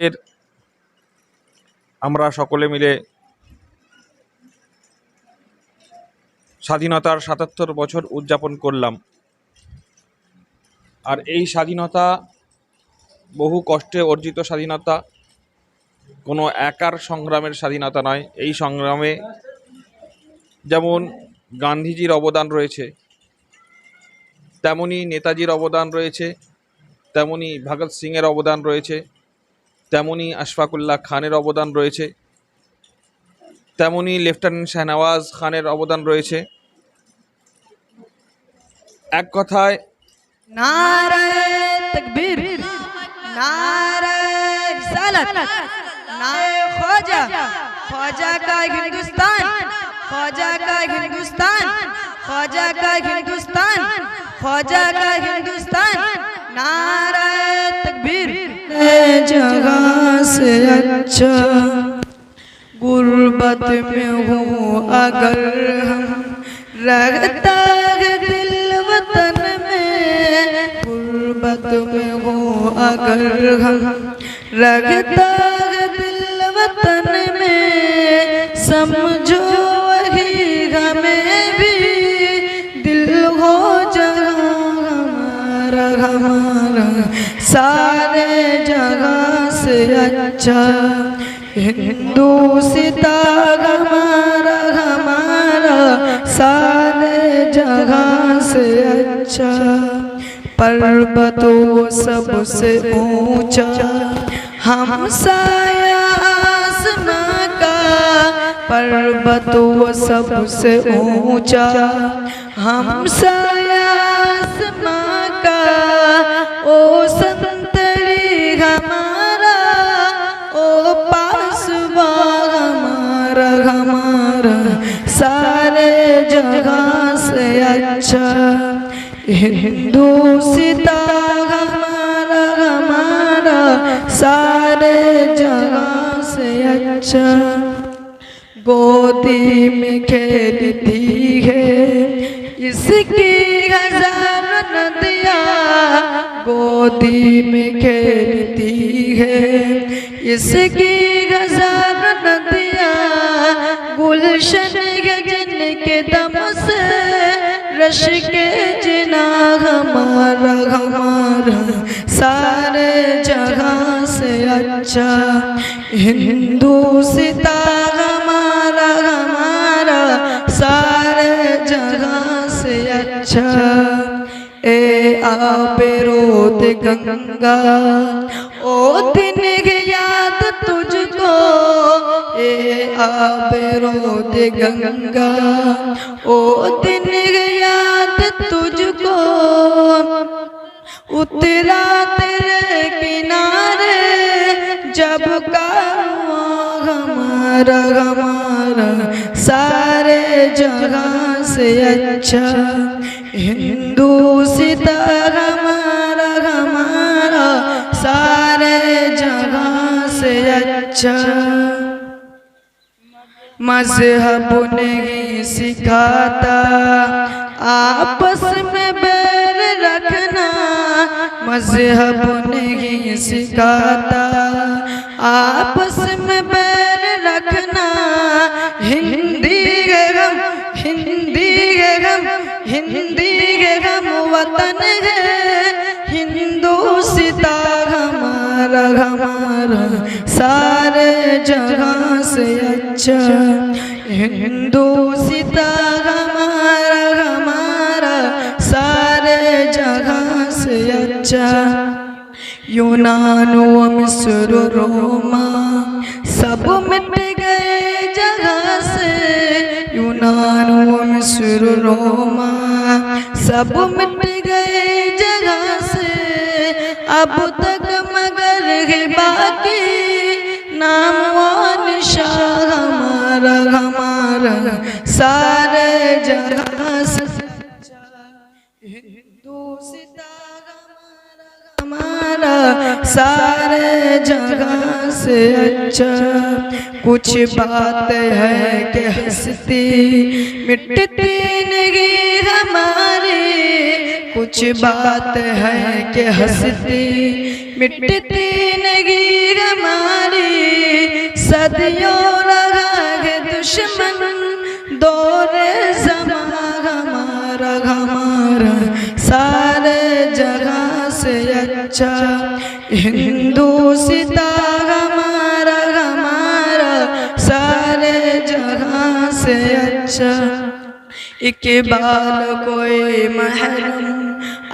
এর আমরা সকলে মিলে স্বাধীনতার সাতাত্তর বছর উদযাপন করলাম। আর এই স্বাধীনতা, বহু কষ্টে অর্জিত স্বাধীনতা, কোনো একার সংগ্রামের স্বাধীনতা নয়। এই সংগ্রামে যেমন গান্ধীজির অবদান রয়েছে, তেমনি নেতাজির অবদান রয়েছে, তেমনি ভগৎ সিংয়ের অবদান রয়েছে তেমনি আশফাকুল্লাহ খানের অবদান রয়েছে। তেমনি লেফটেন্যান্ট শাহনওয়াজ খানের অবদান রয়েছে। এক কথায় খোজা तकबीर जगह से अच्छा। गुर्बत में हूँ अगर हम। रगता है दिल वतन में। गुर्बत में हूँ अगर हम। रहता अच्छा हिंदू सिता हमारा सारे जगह से अच्छा। पर्वतों सबसे ऊँचा, हम साया आसमां का। पर्वतों सबसे ऊँचा, हम साया जगह से अच्छा। हिंदू सीता हमारा हमारा, सारे जगह से अच्छा। गोदी में खेलती है, इसकी हज़ार नदिया। गोदी में खेलती है, इसकी हज़ार नदिया। गुलशन रश के जिना हमारा हमारा सारे जगह से अच्छा। हिंदू सीता हमारा हमारा सारे जगह से अच्छा। ए आबे रोद गंगा, ओ आबे रोद गंगा। ओ दिन याद तुझको, उतरा तेरे किनारे, जब का हमारा सारे जगह से अच्छा। हिंदू सीता हमारा सारे जगह से अच्छा। मज़हब नहीं सिखाता, आपस में बैर रखना मज़हब नहीं सिखाता, आपस में बैर रखना हिंदी गम हिंदी गम हिंदी गम वतन है, हिंदू सीता हमारा हमारा सारे जगह से अच्छा हिंदू सीता हमारा हमारा सारे जगह से अच्छा। यूनान मिस्र, रोमा सब मिट गए जगह से। यूनान मिस्र, रोमा सब मिट गए जगह से। अब तक मगर है बाकी नाम व निशान हमारा हमारा सारे जगह हमारा सारे जगह से अच्छा कुछ बात है कि हंसती मिटती नहीं हमारी। कुछ बात है कि हंसती मिटती नहीं हमारी। सदियों रहा दुश्मन, दौरे हमारा हमारा सारे जगह से अच्छा हिंदू सिता हमारा हमारा सारे जगह से अच्छा। इकबाल कोई महरम,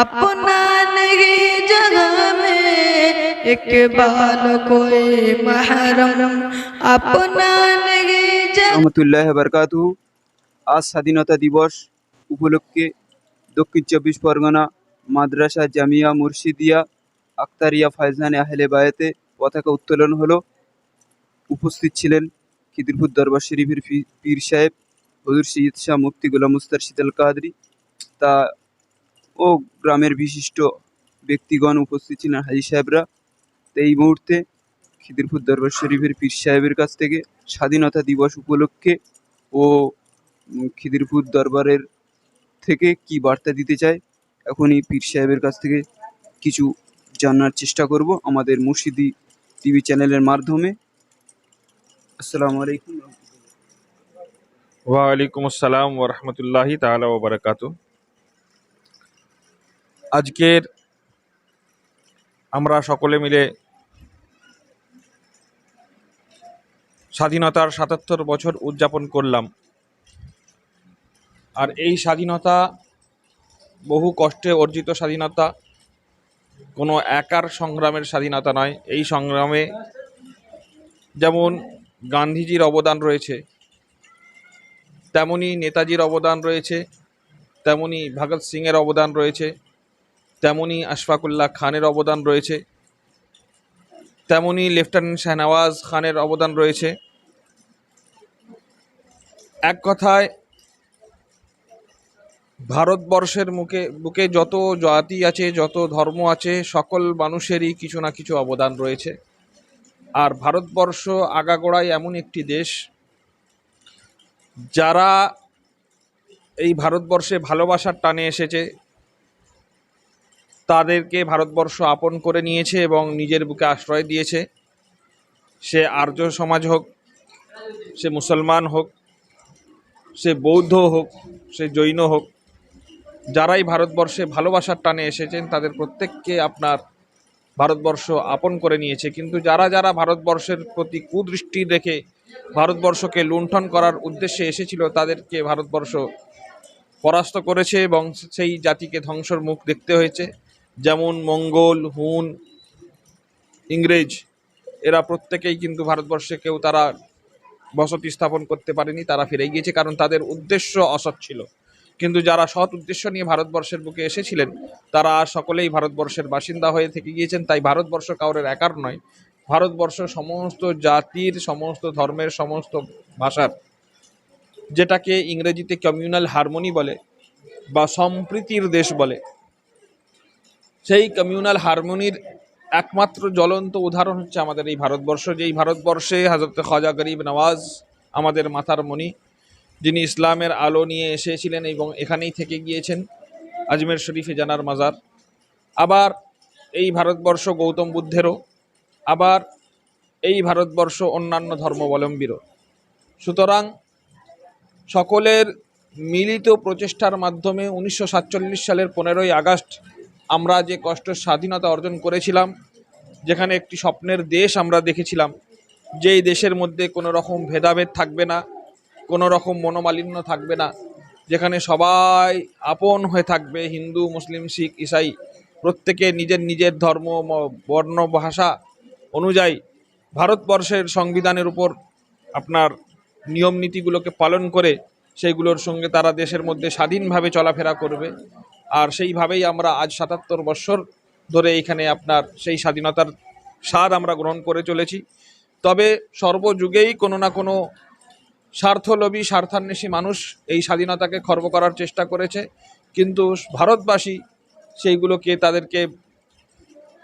अपना नहीं जगह में। इकबाल कोई महरम अपना नहीं जगह রহমতুল্লাহ বারকাতু আজ স্বাধীনতা দিবস উপলক্ষে দক্ষিণ চব্বিশ পরগনা মাদ্রাসা জামিয়া মুর্শিদিয়া আক্তারিয়া ফায়জানে আহলে বায়াতে পতাকা উত্তোলন হলো উপস্থিত ছিলেন খিদিরপুর দরবার শরীফের পি- পীর সাহেব হজুর সৈয়দ শাহ মুফতি গোলাম মুস্তার শীতল কাদরি তা ও গ্রামের বিশিষ্ট ব্যক্তিগণ উপস্থিত ছিলেন হাজি সাহেবরা এই মুহূর্তে খিদিরপুর দরবার শরীফের পীর সাহেবের কাছ থেকে স্বাধীনতা দিবস উপলক্ষে ও খিদিরপুর দরবারের থেকে কি বার্তা দিতে চায়, এখনই পীর সাহেবের কাছ থেকে কিছু জানার চেষ্টা করব আমাদের মুর্শিদি টিভি চ্যানেলের মাধ্যমে। আসসালামু আলাইকুম। ওয়ালাইকুম আসসালাম ওরহমতুল্লাহি তাআলা ওয়া বারাকাতু আজকের আমরা সকলে মিলে স্বাধীনতার সাতাত্তর বছর উদযাপন করলাম। আর এই স্বাধীনতা বহু কষ্টে অর্জিত স্বাধীনতা, কোনো একার সংগ্রামের স্বাধীনতা নয়। এই সংগ্রামে যেমন গান্ধীজির অবদান রয়েছে, তেমনি নেতাজির অবদান রয়েছে, তেমনি ভগৎ সিংয়ের অবদান রয়েছে, তেমনি আশফাকুল্লাহ খানের অবদান রয়েছে, তেমনি লেফটেন্যান্ট শাহনওয়াজ খানের অবদান রয়েছে। এক কথায়, ভারতবর্ষের মুখে, বুকে যত জাতি আছে, যত ধর্ম আছে, সকল মানুষেরই কিছু না কিছু অবদান রয়েছে। আর ভারতবর্ষ আগাগোড়ায় এমন একটি দেশ, যারা এই ভারতবর্ষে ভালোবাসার টানে এসেছে। তাদেরকে ভারতবর্ষ আপন করে নিয়েছে এবং নিজের বুকে আশ্রয় দিয়েছে। সে আর্য সমাজ হোক, সে মুসলমান হোক সে বৌদ্ধ হোক, সে জৈন হোক, যারাই ভারতবর্ষে ভালোবাসার টানে এসেছেন, তাদের প্রত্যেককে আপনার ভারতবর্ষ আপন করে নিয়েছে। কিন্তু যারা যারা ভারতবর্ষের প্রতি কুদৃষ্টি রেখে ভারতবর্ষকে লুণ্ঠন করার উদ্দেশ্যে এসেছিল, তাদেরকে ভারতবর্ষ পরাস্ত করেছে এবং সেই জাতিকে ধ্বংসর মুখ দেখতে হয়েছে। যেমন মঙ্গল, হুন, ইংরেজ, এরা প্রত্যেকেই কিন্তু ভারতবর্ষে কেউ তারা বসতি স্থাপন করতে পারেনি, তারা ফিরে গিয়েছে কারণ তাদের উদ্দেশ্য অসৎ ছিল। কিন্তু যারা সৎ উদ্দেশ্য নিয়ে ভারতবর্ষের বুকে এসেছিলেন, তারা সকলেই ভারতবর্ষের বাসিন্দা হয়ে থেকে গিয়েছেন। তাই ভারতবর্ষ কাউরের একার নয়, ভারতবর্ষ সমস্ত জাতির, সমস্ত ধর্মের, সমস্ত ভাষার, যেটাকে ইংরেজিতে কমিউনাল হারমোনি বলে বা সম্প্রীতির দেশ বলে। সেই কমিউনাল হারমোনির একমাত্র জ্বলন্ত উদাহরণ হচ্ছে আমাদের এই ভারতবর্ষ, যেই ভারতবর্ষে হজরত খাজা গরিব নওয়াজ, আমাদের মাথার মণি, যিনি ইসলামের আলো নিয়ে এসেছিলেন এবং এখানেই থেকে গিয়েছেন, আজমের শরীফে জানার মাজার। আবার এই ভারতবর্ষ গৌতম বুদ্ধেরও, আবার এই ভারতবর্ষ অন্যান্য ধর্মাবলম্বীরও। সুতরাং সকলের মিলিত প্রচেষ্টার মাধ্যমে উনিশশো সাতচল্লিশ সালের পনেরোই আগস্ট আমরা যে কষ্ট স্বাধীনতা অর্জন করেছিলাম, যেখানে একটি স্বপ্নের দেশ আমরা দেখেছিলাম, যেই দেশের মধ্যে কোনো রকম ভেদাভেদ থাকবে না, কোনো রকম মনোমালিন্য থাকবে না, যেখানে সবাই আপন হয়ে থাকবে, হিন্দু, মুসলিম, শিখ, ইসাই, প্রত্যেকে নিজের নিজের ধর্ম বর্ণ, ভাষা অনুযায়ী ভারতবর্ষের সংবিধানের উপর আপনার নিয়ম নীতিগুলোকে পালন করে, সেইগুলোর সঙ্গে তারা দেশের মধ্যে স্বাধীনভাবে চলাফেরা করবে। আর সেইভাবেই আমরা আজ সাতাত্তর বৎসর ধরে এখানে আপনার সেই স্বাধীনতার স্বাদ আমরা গ্রহণ করে চলেছি। তবে সর্বযুগেই কোনো না কোনো স্বার্থলোভী, স্বার্থান্বেষী মানুষ এই স্বাধীনতাকে খর্ব করার চেষ্টা করেছে। কিন্তু ভারতবাসী সেইগুলোকে তাদেরকে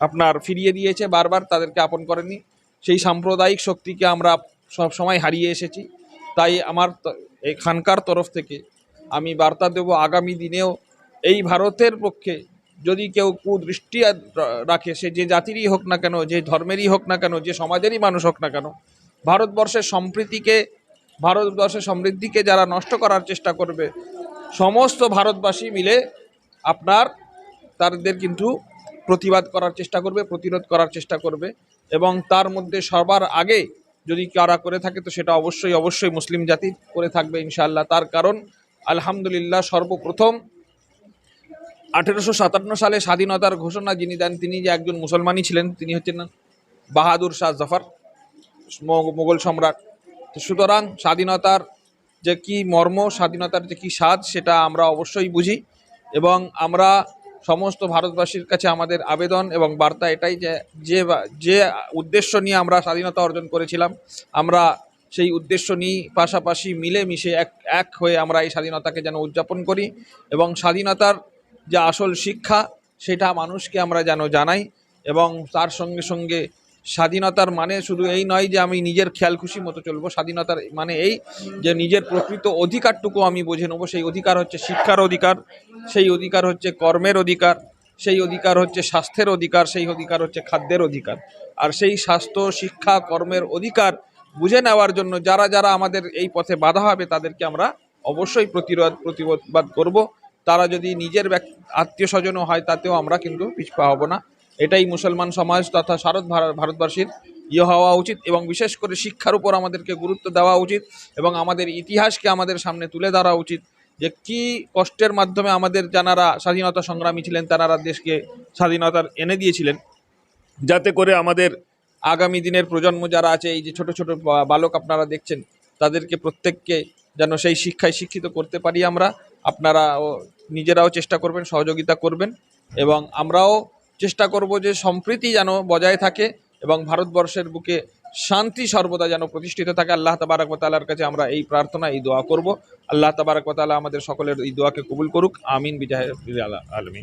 আপনার ফিরিয়ে দিয়েছে, বারবার তাদেরকে আপন করেনি। সেই সাম্প্রদায়িক শক্তিকে আমরা সব সময় হারিয়ে এসেছি। তাই আমার এখানকার তরফ থেকে আমি বার্তা দেব, আগামী দিনেও এই ভারতের পক্ষে যদি কেউ কুদৃষ্টি রাখে, সে যে জাতিরই হোক না কেন, যে ধর্মেরই হোক না কেন, যে সমাজেরই মানুষ হোক না কেন, ভারতবর্ষের সম্প্রীতিকে, ভারতবর্ষের সমৃদ্ধিকে যারা নষ্ট করার চেষ্টা করবে, সমস্ত ভারতবাসী মিলে আপনার, তাদের কিন্তু প্রতিবাদ করার চেষ্টা করবে, প্রতিরোধ করার চেষ্টা করবে এবং তার মধ্যে সবার আগে যদি কারা করে থাকে, তো সেটা অবশ্যই অবশ্যই মুসলিম জাতি করে থাকবে ইনশাআল্লাহ। তার কারণ, আলহামদুলিল্লাহ সর্বপ্রথম আঠেরোশো সাতান্ন সালে স্বাধীনতার ঘোষণা যিনি দেন, তিনি যে একজন মুসলমানই ছিলেন, তিনি হচ্ছেন বাহাদুর শাহ জফর মোগল সম্রাট। তো সুতরাং স্বাধীনতার যে কি মর্ম, স্বাধীনতার যে কি স্বাদ, সেটা আমরা অবশ্যই বুঝি এবং আমরা সমস্ত ভারতবাসীর কাছে আমাদের আবেদন এবং বার্তা এটাই যে যে যে উদ্দেশ্য নিয়ে আমরা স্বাধীনতা অর্জন করেছিলাম, আমরা সেই উদ্দেশ্য নিয়ে পাশাপাশি মিলেমিশে এক এক হয়ে আমরা এই স্বাধীনতাকে যেন উদযাপন করি এবং স্বাধীনতার যে আসল শিক্ষা, সেটা মানুষকে আমরা যেন জানাই এবং তার সঙ্গে সঙ্গে স্বাধীনতার মানে শুধু এই নয় যে আমি নিজের খেয়াল খুশি মতো চলবো, স্বাধীনতার মানে এই যে নিজের প্রকৃত অধিকারটুকু আমি বুঝে নেব, সেই অধিকার হচ্ছে শিক্ষার অধিকার, সেই অধিকার হচ্ছে কর্মের অধিকার, সেই অধিকার হচ্ছে স্বাস্থ্যের অধিকার, সেই অধিকার হচ্ছে খাদ্যের অধিকার। আর সেই স্বাস্থ্য, শিক্ষা, কর্মের অধিকার বুঝে নেওয়ার জন্য যারা যারা আমাদের এই পথে বাধা হবে, তাদেরকে আমরা অবশ্যই প্রতিরোধ, প্রতিবাদ করব। তারা যদি নিজের আত্মীয় স্বজনও হয় তাতেও আমরা কিন্তু পিছপা হব না। এটাই মুসলমান সমাজ তথা ভারত ভারতবাসীর ইয়ে হওয়া উচিত এবং বিশেষ করে শিক্ষার উপর আমাদেরকে গুরুত্ব দেওয়া উচিত এবং আমাদের ইতিহাসকে আমাদের সামনে তুলে ধরা উচিত যে কি কষ্টের মাধ্যমে আমাদের যারা স্বাধীনতা সংগ্রামী ছিলেন তারা দেশকে স্বাধীনতার এনে দিয়েছিলেন। যাতে করে আমাদের আগামী দিনের প্রজন্ম যারা আছে, এই যে ছোট ছোট বালক আপনারা দেখছেন, তাদেরকে প্রত্যেককে যেন সেই শিক্ষায় শিক্ষিত করতে পারি আমরা। আপনারা নিজেরাও চেষ্টা করবেন, সহযোগিতা করবেন এবং আমরাও চেষ্টা করব যে সম্প্রীতি যেন বজায় থাকে এবং ভারতবর্ষের বুকে শান্তি সর্বদা যেন প্রতিষ্ঠিত থাকে। আল্লাহ তাবারক তালার কাছে আমরা এই প্রার্থনা, এই দোয়া করব। আল্লাহ তাবারক তালা আমাদের সকলের এই দোয়াকে কবুল করুক। আমিন বিজাহ আলমী